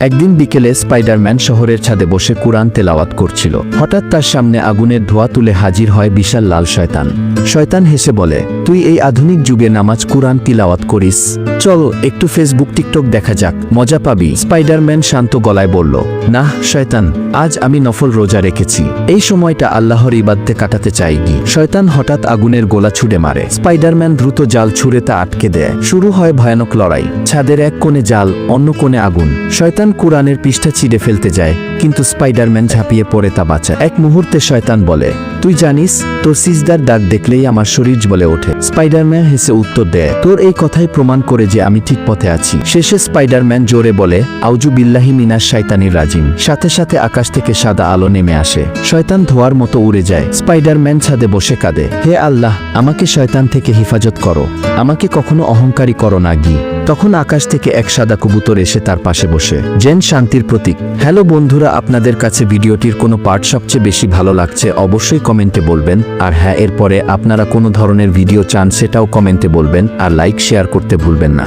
একদিন বিকেলে স্পাইডারম্যান শহরের ছাদে বসে কুরআন তেলাওয়াত করছিল। হঠাৎ তার সামনে আগুনের ধোয়া তুলে হাজির হয় বিশাল লাল শয়তান। শয়তান হেসে বলে, তুই এই আধুনিক যুগে নামাজ কুরআন তিলাওয়াত করিস। চল, একটু ফেসবুক, টিকটক দেখা যাক, মজা পাবি। স্পাইডারম্যান শান্ত গলায় বলল না শয়তান, আজ আমি নফল রোজা রেখেছি। এই সময়টা আল্লাহর ইবাদতে কাটাতে চাইনি। শয়তান হঠাৎ আগুনের গোলা ছুড়ে মারে। স্পাইডারম্যান দ্রুত জাল ছুড়ে তা আটকে দেয়। শুরু হয় ভয়ানক লড়াই। ছাদের এক কোণে জাল, অন্য কোণে আগুন। শয়তান কুরআনের পৃষ্ঠা ছিঁড়ে ফেলতে যায়, কিন্তু স্পাইডারম্যান ঝাঁপিয়ে পড়ে তা বাঁচায়। এক মুহূর্তে শয়তান বলে, তুই জানিস, তোর সিজদার দাগ দেখলেই আমার শরীর বলে ওঠে। স্পাইডারম্যান হেসে উত্তর দেয়, তোর এই কথাই প্রমাণ করে যে আমি ঠিক পথে আছি। শেষে স্পাইডারম্যান জোরে বলে আউজু বিল্লাহি মিনাস শয়তানির রাজিম। সাথে সাথে আকাশ থেকে সাদা আলো নেমে আসে। শয়তান ধোয়ার মতো উড়ে যায়। স্পাইডারম্যান ছাদে বসে কাঁদে, হে আল্লাহ, আমাকে শয়তান থেকে হেফাজত করো। আমাকে কখনো অহংকারী করো না, গি। তখন আকাশ থেকে এক সাদা কবুতর এসে তার পাশে বসে। জেন শান্তির প্রতীক। হ্যালো বন্ধুরা, আপনাদের কাছে ভিডিওটির কোনো পার্ট সবচেয়ে বেশি ভালো লাগছে অবশ্যই কমেন্টে বলবেন। আর হ্যাঁ এরপরে আপনারা কোনো ধরনের ভিডিও চান সেটাও কমেন্টে বলবেন। আর লাইক, শেয়ার করতে ভুলবেন না।